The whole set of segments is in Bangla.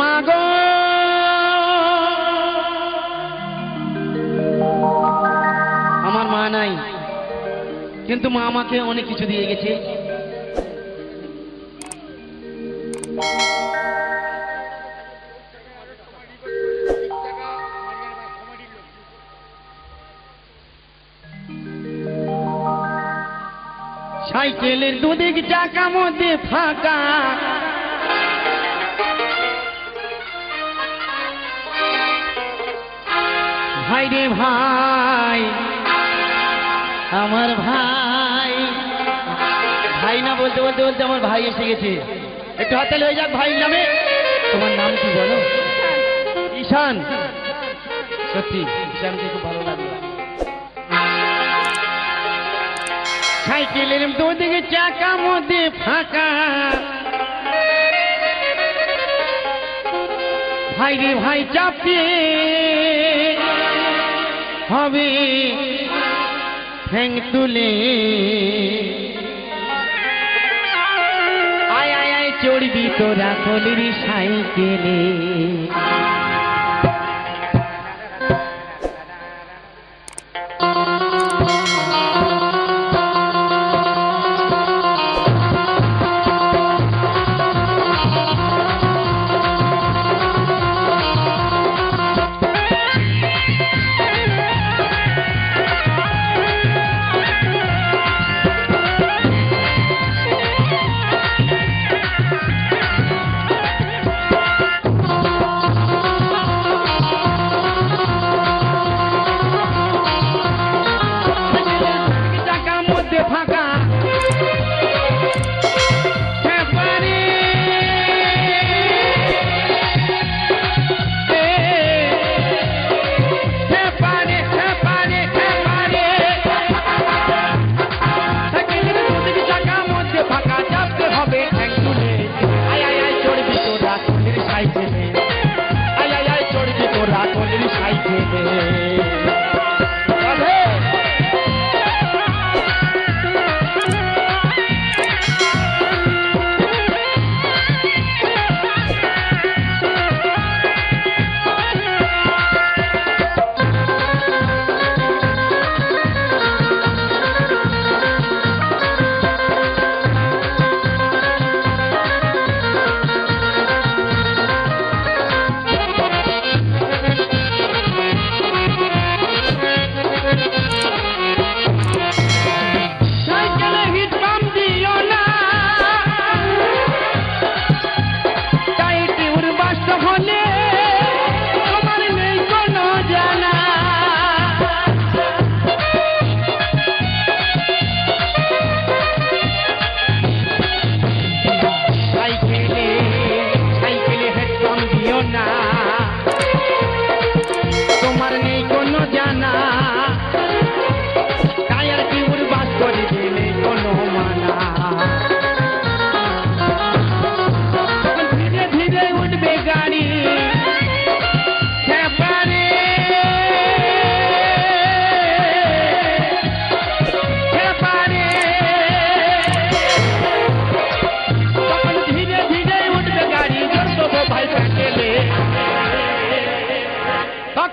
মাগো। আমার মা নাই, কিন্তু মা আমাকে অনেক কিছু দিয়ে গেছে। সাইকেলের দুদিক চাকা মধ্যে ফাঁকা। ভাই রে ভাই, আমার ভাই। ভাই না বলতে বলতে বলতে আমার ভাই এসে গেছে। একটু হাতালে হয়ে যাক, ভাইয়ের নামে। তোমার নাম কি বলো? ঈশান। সত্যি, ঈশানকে খুব ভালো লাগল সাইকেলের দুদিকে চাকা মধ্যে ফাঁকা। ভাই রে ভাই চাপে হবে। ঠ্যাং তুলে। আয় আয় আয় চড়বি তোরা কলির সাইকেলে। কলির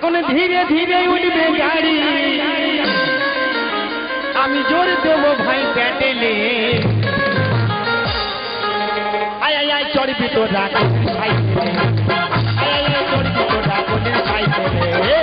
তখন ধীরে ধীরে উঠবে গাড়ি। আমি জোর দেবো ভাই প্যাটেলে। আয় আয় চড়বি তো রাখো ভাই চড়বি তো রাখো সাইকেলে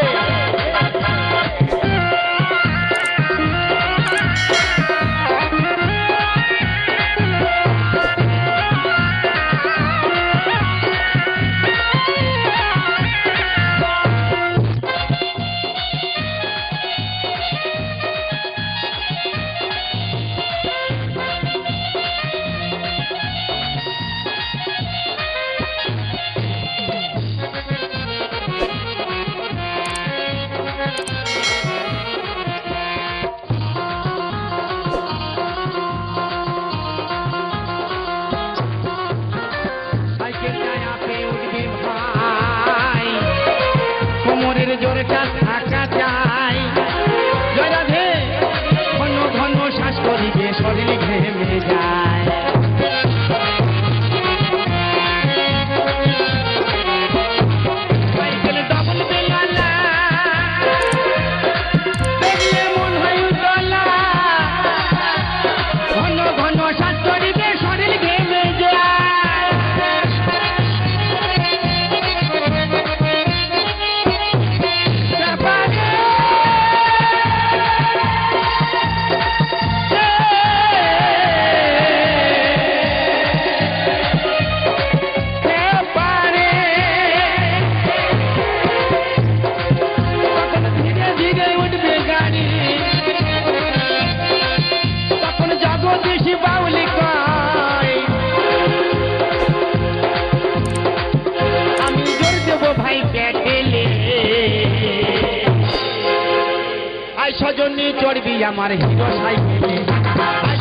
আমার হিরো সাইকেলে।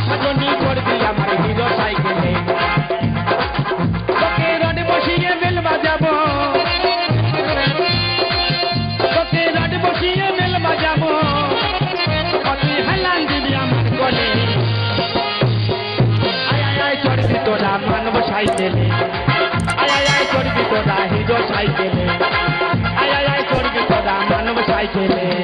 সজনী চড়বি আমার হিরো সাইকেলে। তোকে রড বসিয়ে বেল বাজাবো। তোকে রড বসিয়ে বেল বাজাবো। তুই হেলান দিবি আমার গলে। আয় আয় আয় চড়বি তোরা মানব সাইকেলে। আয় আয় আয় চড়বি তোরা হিরো সাইকেলে। আয় আয় আয় চড়বি তোরা মানব সাইকেলে।